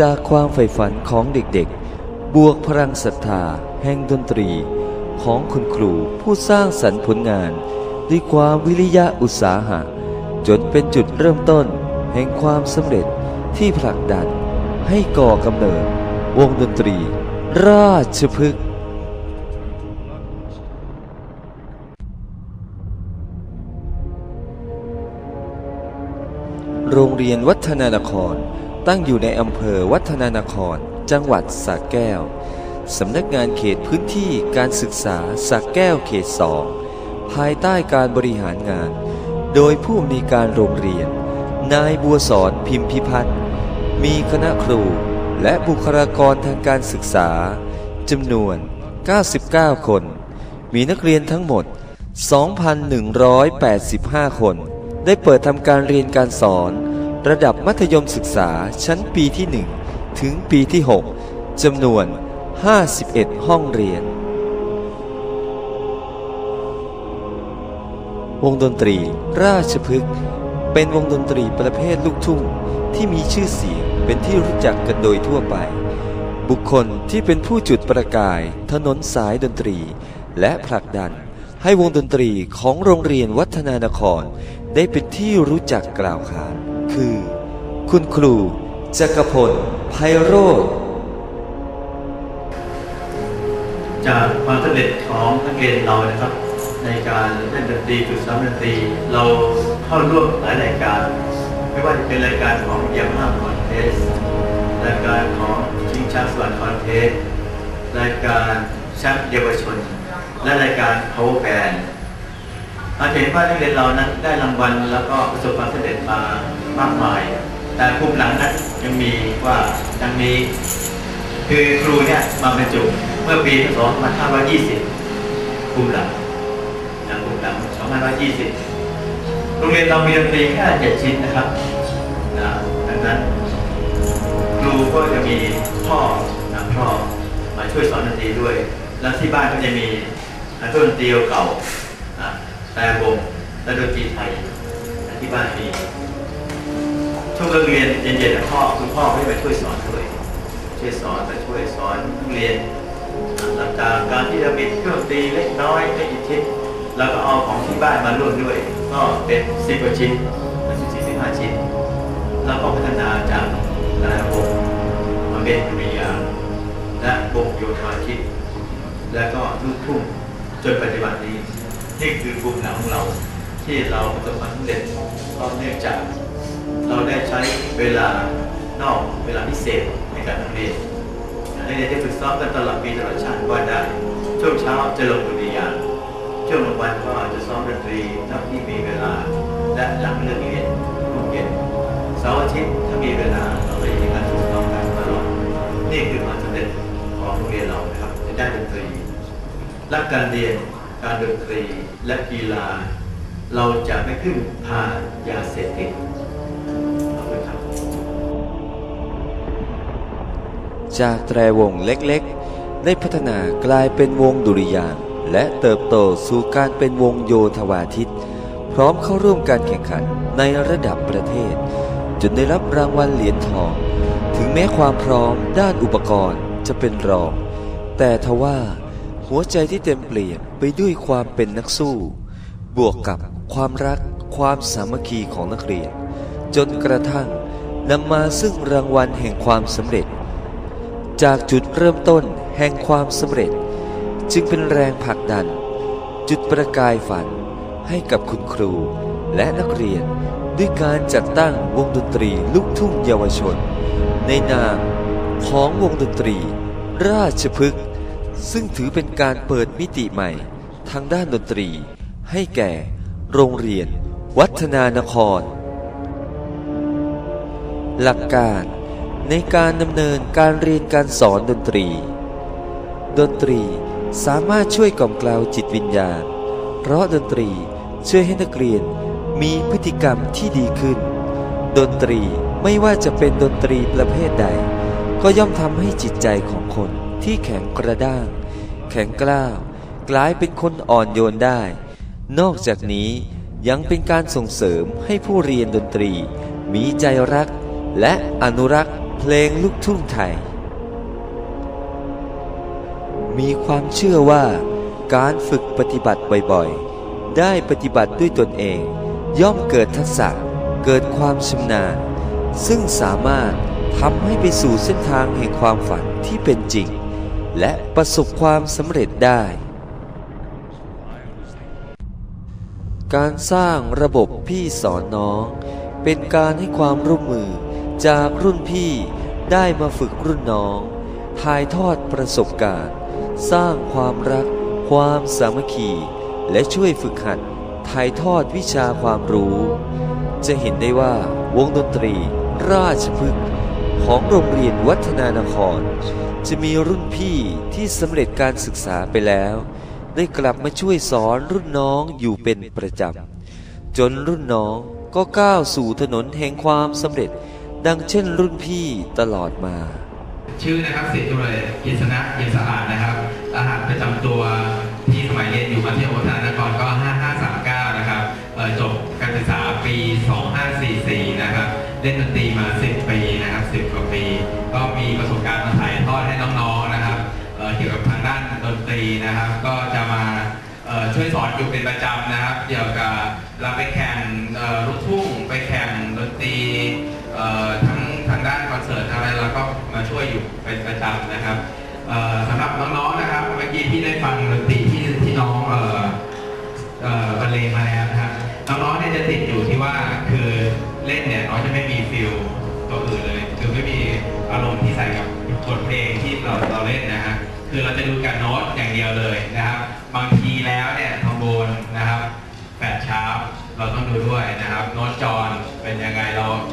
จากความใฝ่ฝันของเด็กๆ บวกพลังศรัทธาแห่งดนตรี ของคุณครูผู้สร้างสรรค์ผลงาน ด้วยความวิริยะอุตสาหะ จนเป็นจุดเริ่มต้น แห่งความสำเร็จที่ผลักดัน ให้ก่อกำเนิด วงดนตรี ราชพฤกษ์โรงเรียนวัฒนานคร ตั้งอยู่ในอำเภอวัฒนานคร จังหวัดสระแก้ว สำนักงานเขตพื้นที่การศึกษาสระแก้วเขตสองภายใต้การบริหารงาน โดยผู้อำนวยการโรงเรียน นายบัวสอนพิมพิพัฒน์มีคณะครูและบุคลากรทางการศึกษาจำนวน 99 คน มีนักเรียนทั้งหมด 2,185 คน ได้เปิดทำการเรียนการสอน ระดับมัธยมศึกษาชั้นปีที่ 1 ถึงปีที่ 6จำนวน 51 ห้องเรียน วงดนตรีราชพฤกษ์เป็นวงดนตรีประเภทลูกทุ่งที่มีชื่อเสียงเป็นที่รู้จักกันโดยทั่วไป บุคคลที่เป็นผู้จุดประกายถนนสายดนตรี และผลักดันให้วงดนตรีของโรงเรียนวัฒนานคร ได้เป็นที่รู้จักกล่าวขาน คือ คุณครูจักรพลไพโรธจากความสำเร็จของนักเรียนเรานะครับ ในการเล่นดนตรีฝึกซ้อมดนตรี เราเข้าร่วมหลายรายการ ไม่ว่าจะเป็นรายการของเยามาคอนเทสรายการของชิงช้าสวรรค์คอนเทสรายการแชมป์เยาวชน และรายการ power band เราจะเห็นว่านักเรียนเรานั้นได้รางวัลแล้วก็ประสบความสำเร็จมามากมาย แต่ภูมิหลังนั้นยังมีว่าดังนี้คือครูเนี่ยมาบรรจุเมื่อปี2520ภูมิหลังนะภูมิหลัง2520 โรงเรียนเรามีดนตรีแค่7ชิ้นนะครับนะดังนั้นครูก็จะมีพ่อนะพ่อมาช่วยสอนดนตรีด้วย แล้วที่บ้านก็จะมีเครื่องดนตรีเก่า แต่วงและดนตรีไทยที่บ้านมีช่วงเลิกเรียนเย็นๆนะพ่อคุณพ่อก็จะไปช่วยสอนด้วยช่วยสอนไปช่วยสอนนักเรียนต่างๆการที่จะมีเครื่องตีเล็กน้อยไม่กี่ชิ้นแล้วก็เอาของที่บ้านมาร่วมด้วย ก็เป็นสิบกว่าชิ้นสิบสี่สิบห้าชิ้น แล้วก็พัฒนาจากแต่ละวงมาเป็นดุริยางและวงโยธาทิตและก็ลูกทุ่งจนปัจจุบันนี้ นี่คือภูมิหลังของเรา ที่เราประสบความสำเร็จก็เนื่องจาก เราได้ใช้เวลานอกเวลาพิเศษในการเรียนให้เรียนได้ฝึกซ้อมกันตลอดปีตลอดชาติว่าได้ช่วงเช้าจะลงดุริยางช่วงกลางวันก็จะซ้อมดนตรีเท่าที่มีเวลา และหลังเลิกเรียนทุกเย็นเสาร์อาทิตย์ถ้ามีเวลาเราก็จะมีการฝึกซ้อมกันตลอดนี่คือความสำเร็จของโรงเรียนเรานะครับในด้านดนตรีรักการเรียน การดนตรีและกีฬา เราจะไม่พึ่งพายาเสพติดจากแตรวงเล็กๆ ได้พัฒนากลายเป็นวงดุริยางและเติบโตสู่การเป็นวงโยธวาทิต พร้อมเข้าร่วมการแข่งขันในระดับประเทศ จนได้รับรางวัลเหรียญทอง ถึงแม้ความพร้อมด้านอุปกรณ์จะเป็นรอง แต่ทว่าหัวใจที่เต็มเปลี่ยนไปด้วยความเป็นนักสู้ บวกกับความรักความสามัคคีของนักเรียน จนกระทั่งนำมาซึ่งรางวัลแห่งความสำเร็จ จากจุดเริ่มต้นแห่งความสำเร็จ จึงเป็นแรงผลักดัน จุดประกายฝันให้กับคุณครูและนักเรียนด้วยการจัดตั้งวงดนตรีลูกทุ่งเยาวชน ในนามของวงดนตรี ราชพฤกษ์ ซึ่งถือเป็นการเปิดมิติใหม่ทางด้านดนตรี ให้แก่ โรงเรียน วัฒนานคร หลักการในการดำเนินการเรียนการสอนดนตรี ดนตรีสามารถช่วยกล่อมกล่าวจิตวิญญาณ เพราะดนตรีช่วยให้นักเรียนมีพฤติกรรมที่ดีขึ้น ดนตรีไม่ว่าจะเป็นดนตรีประเภทใด ก็ย่อมทำให้จิตใจของคน ที่แข็งกระด้าง แข็งกล้าว กลายเป็นคนอ่อนโยนได้ นอกจากนี้ยังเป็นการส่งเสริมให้ผู้เรียนดนตรี มีใจรัก และอนุรักษ์เพลงลูกทุ่งไทย มีความเชื่อว่า การฝึกปฏิบัติบ่อยๆ ได้ปฏิบัติด้วยตนเอง ย่อมเกิดทักษะ เกิดความชำนาญ ซึ่งสามารถทำให้ไปสู่เส้นทางแห่งความฝันที่เป็นจริง และประสบความสำเร็จได้ การสร้างระบบพี่สอนน้อง เป็นการให้ความร่วมมือจากรุ่นพี่ได้มาฝึกรุ่นน้อง ถ่ายทอดประสบการณ์ สร้างความรัก ความสามัคคี และช่วยฝึกหัดถ่ายทอดวิชาความรู้ จะเห็นได้ว่าวงดนตรี ราชพฤกษ์ของโรงเรียนวัฒนานคร จะมีรุ่นพี่ที่สำเร็จการศึกษาไปแล้ว ได้กลับมาช่วยสอนรุ่นน้องอยู่เป็นประจำจนรุ่นน้องก็ก้าวสู่ถนนแห่งความสำเร็จ ดังเช่นรุ่นพี่ตลอดมา ชื่อนะครับสิทธิ์ตุเลยยินสนะย็นสะอาดนะครับรหัสประจำตัวที่สมัยเรียนอยู่มัธยมวัฒนานครก็ 5539 นะครับจบการศึกษาปี 2544 นะครับ เล่นดนตรีมา 10 ปีนะครับ 10 กว่าปี ก็มีประสบการณ์ อดให้น้องๆนะครับเกี่ยวกับทางด้านดนตรีนะครับ ก็จะมาช่วยสอนอยู่เป็นประจำนะครับ เกี่ยวกับเราไปแข่งเอ่อลูกทุ่งไปแข่งดนตรีทั้งทางด้านคอนเสิร์ตอะไรเราก็มาช่วยอยู่เป็นประจำนะครับสำหรับน้องๆนะครับ เมื่อกี้พี่ได้ฟัง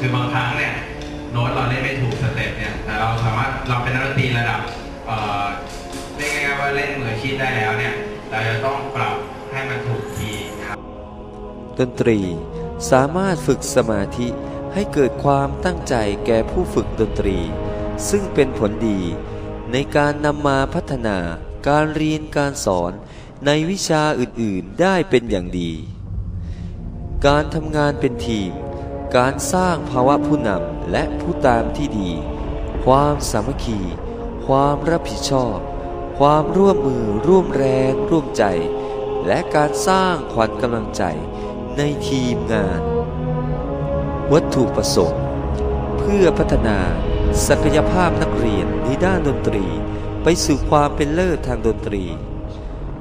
คือบางครั้งเนี่ยโน้ตเราเล่นไม่ถูกสเต็ปเนี่ยแต่เราสามารถเราเป็นนักดนตรีระดับเอ่อเรียกง่ายๆว่าเล่นมืออาชีพได้แล้วเนี่ยเราจะต้องปรับให้มันถูกทีครับดนตรีสามารถฝึกสมาธิให้เกิดความตั้งใจแก่ผู้ฝึกดนตรี ซึ่งเป็นผลดีในการนำมาพัฒนาการเรียนการสอนในวิชาอื่นๆได้เป็นอย่างดี การทำงานเป็นทีม การสร้างภาวะผู้นำและผู้ตามที่ดี ความสามัคคี ความรับผิดชอบ ความร่วมมือร่วมแรงร่วมใจ และการสร้างขวัญกำลังใจในทีมงาน วัตถุประสงค์ เพื่อพัฒนาศักยภาพนักเรียนในด้านดนตรี ไปสู่ความเป็นเลิศทางดนตรี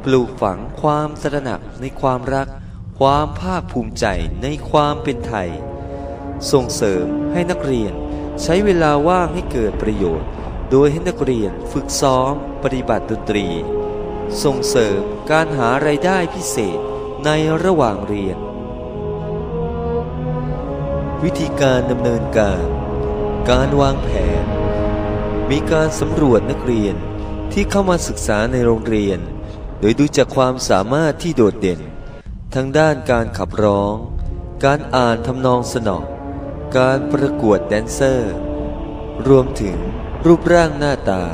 ปลูกฝังความตระหนักในความรัก ความภาคภูมิใจในความเป็นไทย ส่งเสริมให้นักเรียน ใช้เวลาว่างให้เกิดประโยชน์ โดยให้นักเรียนฝึกซ้อม ปฏิบัติดนตรี ส่งเสริมการหารายได้พิเศษในระหว่างเรียน วิธีการดำเนินการ การวางแผน มีการสำรวจนักเรียนที่เข้ามาศึกษาในโรงเรียน โดยดูจากความสามารถที่โดดเด่น ทั้งด้านการขับร้อง การอ่านทำนองสนอง การประกวดแดนเซอร์ รวมถึงรูปร่างหน้าตา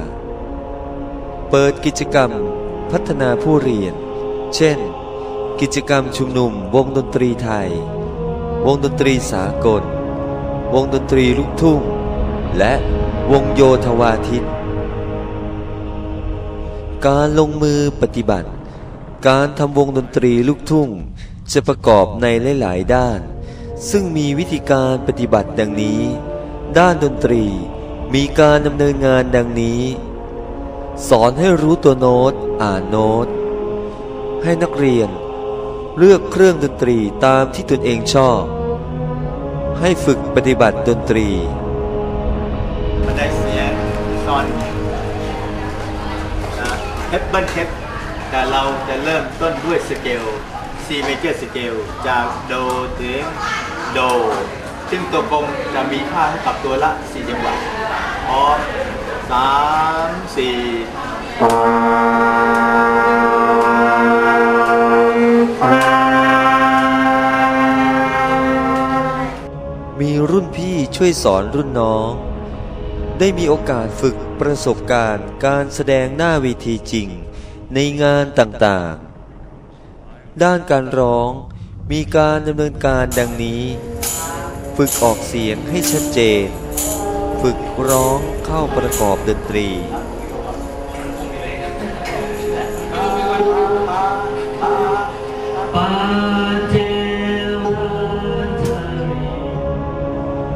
เปิดกิจกรรมพัฒนาผู้เรียน เช่น กิจกรรมชุมนุมวงดนตรีไทย วงดนตรีสากล วงดนตรีลูกทุ่ง และวงโยธวาทิต การลงมือปฏิบัติ การทำวงดนตรีลูกทุ่งจะประกอบในหลาย ๆ ด้าน ซึ่งมีวิธีการปฏิบัติดังนี้ ด้านดนตรีมีการดำเนินงานดังนี้ สอนให้รู้ตัวโน้ตอ่านโน้ต ให้นักเรียน เลือกเครื่องดนตรีตามที่ตนเองชอบ ให้ฝึกปฏิบัติดนตรีบันไดเสียงซอนนะเทปเบิลเทปแต่เราจะเริ่มต้นด้วยสเกล C major scale จากโดถึงโด ซึ่งตัวกลมจะมีค่าให้กับตัวละ 4 จังหวะพร้อมสามสี่มีรุ่นพี่ช่วยสอนรุ่นน้อง ได้มีโอกาสฝึกประสบการณ์การแสดงหน้าเวทีจริงในงานต่างๆ ด้านการร้อง มีการดำเนินการดังนี้ ฝึกออกเสียงให้ชัดเจน ฝึกร้องเข้าประกอบดนตรี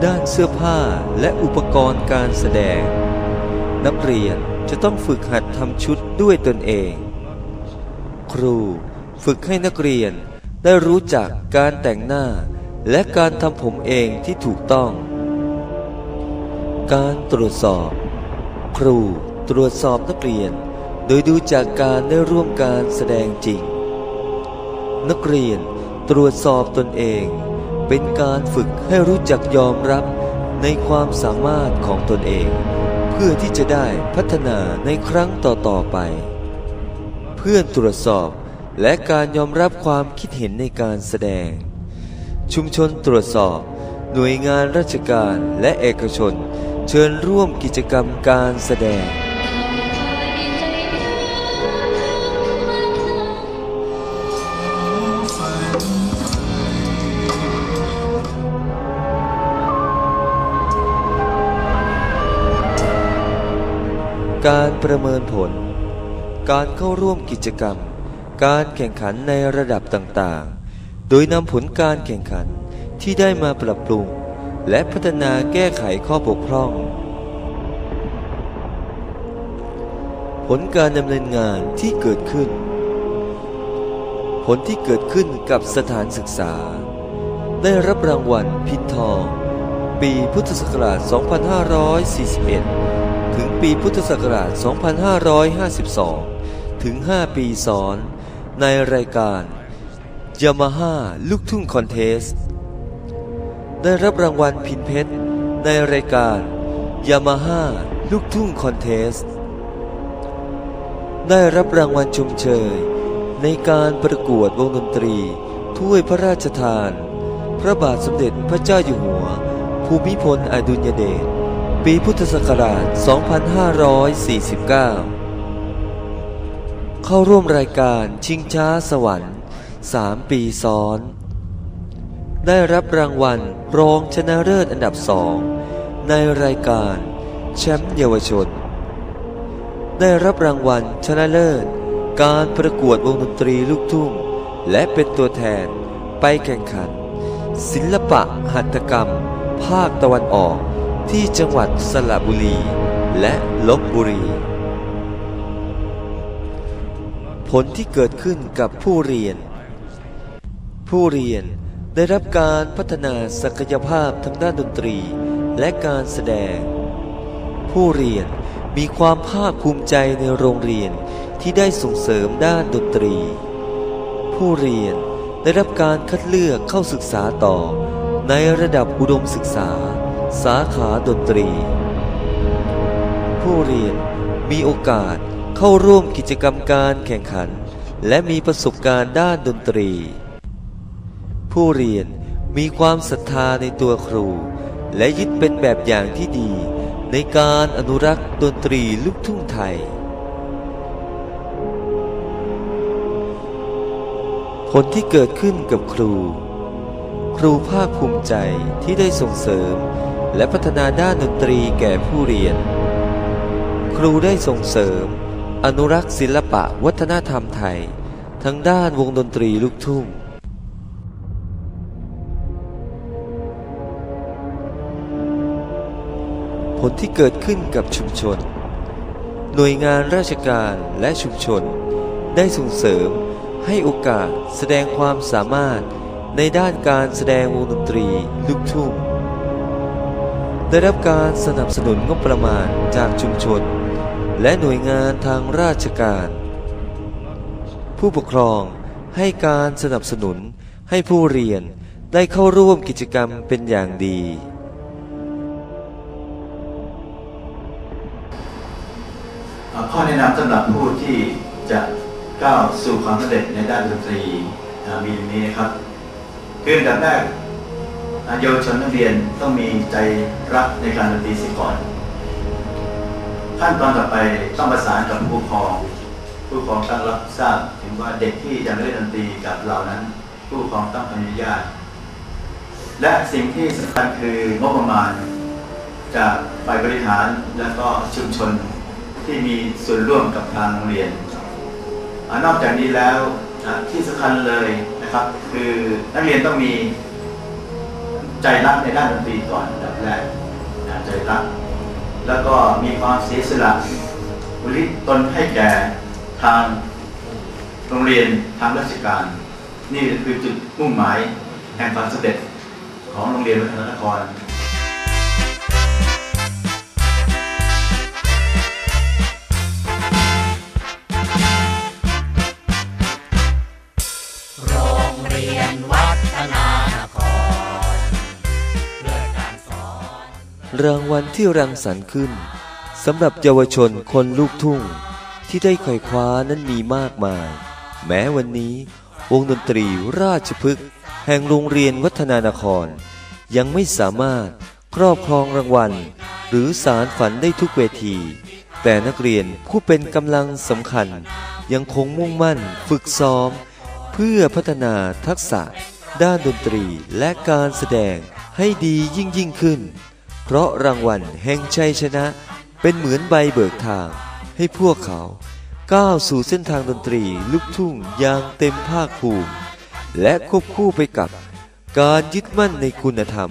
ด้านเสื้อผ้าและอุปกรณ์การแสดง นักเรียนจะต้องฝึกหัดทำชุดด้วยตนเอง ครู ฝึกให้นักเรียนได้รู้จักการแต่งหน้า และการทำผมเองที่ถูกต้อง การตรวจสอบ ครูตรวจสอบนักเรียน โดยดูจากการได้ร่วมการแสดงจริง นักเรียนตรวจสอบตนเอง เป็นการฝึกให้รู้จักยอมรับในความสามารถของตนเอง เพื่อที่จะได้พัฒนาในครั้งต่อๆไป เพื่อนตรวจสอบ และการยอมรับความคิดเห็นในการแสดง ชุมชนตรวจสอบ หน่วยงานราชการและเอกชน เชิญร่วมกิจกรรมการแสดง การประเมินผล การเข้าร่วมกิจกรรม การแข่งขันในระดับต่างๆ โดยนำผลการแข่งขันที่ได้มาปรับปรุง และพัฒนาแก้ไขข้อบกพร่อง ผลการดำเนินงานที่เกิดขึ้น ผลที่เกิดขึ้นกับสถานศึกษา ได้รับรางวัลพินทอง ปีพุทธศักราช 2541 ถึงปีพุทธศักราช 2552 ถึง 5 ปีซ้อน ในรายการ Yamaha ลูกทุ่งคอนเทส ได้รับรางวัลพินเพชร ในรายการ Yamaha ลูกทุ่งคอนเทส ได้รับรางวัลชมเชย ในการประกวดวงดนตรี ถ้วยพระราชทาน พระบาทสมเด็จพระเจ้าอยู่หัว ภูมิพลอดุลยเดชปีพุทธศักราช 2549 เข้าร่วมรายการชิงช้าสวรรค์ 3 ปีซ้อน ได้รับรางวัลรองชนะเลิศอันดับสองในรายการแชมป์เยาวชน ได้รับรางวัลชนะเลิศ การประกวดวงดนตรีลูกทุ่ง และเป็นตัวแทนไปแข่งขัน ศิลปะหัตถกรรม ภาคตะวันออกที่จังหวัดสระบุรี และลบบุรี ผลที่เกิดขึ้นกับผู้เรียน ผู้เรียนได้รับการพัฒนาศักยภาพทางด้านดนตรีและการแสดง ผู้เรียนมีความภาคภูมิใจในโรงเรียนที่ได้ส่งเสริมด้านดนตรี ผู้เรียนได้รับการคัดเลือกเข้าศึกษาต่อ ในระดับอุดมศึกษา สาขาดนตรี ผู้เรียนมีโอกาส เข้าร่วมกิจกรรมการแข่งขัน และมีประสบการณ์ด้านดนตรี ผู้เรียนมีความศรัทธาในตัวครู และยึดเป็นแบบอย่างที่ดี ในการอนุรักษ์ดนตรีลูกทุ่งไทย ผลที่เกิดขึ้นกับครู ครูภาคภูมิใจที่ได้ส่งเสริม และพัฒนาด้านดนตรีแก่ผู้เรียน ครูได้ส่งเสริม อนุรักษ์ศิลปะวัฒนธรรมไทย ทั้งด้านวงดนตรีลูกทุ่งผลที่เกิดขึ้นกับชุมชน หน่วยงานราชการและชุมชน ได้ส่งเสริมให้โอกาสแสดงความสามารถในด้านการแสดงวงดนตรีลูกทุ่ง ได้รับการสนับสนุนงบประมาณจากชุมชน และหน่วยงานทางราชการ ผู้ปกครองให้การสนับสนุนให้ผู้เรียนได้เข้าร่วมกิจกรรมเป็นอย่างดี ข้อแนะนำสำหรับผู้ที่จะก้าวสู่ความสำเร็จในด้านดนตรีมีอย่างนี้นะครับ คืออันดับแรกอ่าเยาวชนนักเรียนต้องมีใจรักในการดนตรีเสียก่อน ขั้นตอนต่อไปต้องประสานกับผู้ปกครอง ผู้ปกครองต้องรับทราบถึงว่าเด็กที่จะเล่นดนตรีกับเรานั้น ผู้ปกครองต้องอนุญาต และสิ่งที่สำคัญคืองบประมาณ จากฝ่ายบริหารแล้วก็ชุมชนที่มีส่วนร่วมกับทางโรงเรียนอนอกจากนี้แล้วที่สำคัญเลยนะครับ คือนักเรียนต้องมีใจรักในด้านดนตรีก่อนัดับแรกใจรัก แล้วก็มีความเสียสละอุทิศตนให้แก่ทางโรงเรียนทางราชการ นี่คือจุดมุ่งหมายแห่งความสำเร็จของโรงเรียนวัฒนนคร รางวัลที่รังสรรค์ขึ้นสำหรับเยาวชนคนลูกทุ่ง ที่ได้ไขว่คว้านั้นมีมากมาย แม้วันนี้ วงดนตรีราชพฤกษ์แห่งโรงเรียนวัฒนานคร ยังไม่สามารถครอบครองรางวัล หรือสารฝันได้ทุกเวที แต่นักเรียนผู้เป็นกำลังสำคัญ ยังคงมุ่งมั่นฝึกซ้อม เพื่อพัฒนาทักษะ ด้านดนตรีและการแสดงให้ดียิ่งยิ่งขึ้น เพราะรางวัลแห่งชัยชนะ เป็นเหมือนใบเบิกทาง ให้พวกเขาก้าวสู่เส้นทางดนตรีลูกทุ่งอย่างเต็มภาคภูมิ และควบคู่ไปกับการยึดมั่นในคุณธรรม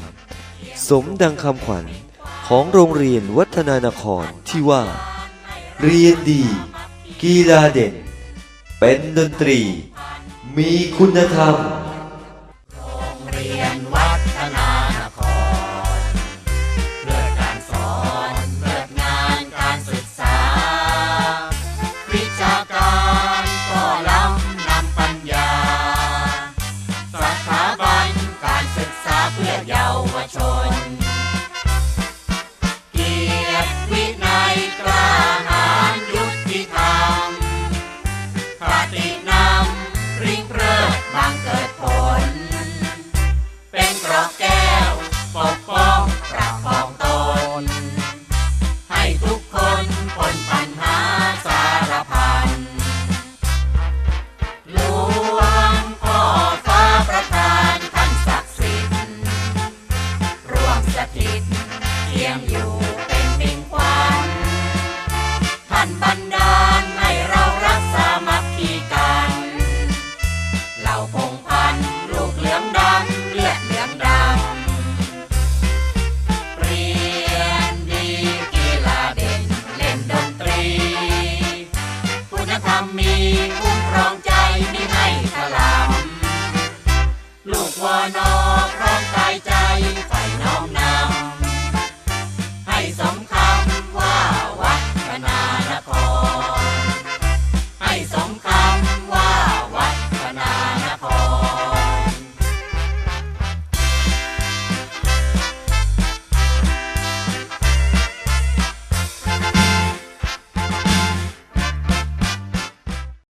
สมดังคำขวัญของโรงเรียนวัฒนานครที่ว่า เรียนดี กีฬาเด่น เป็นดนตรี มีคุณธรรม บังเกิดผล เป็นเกราะ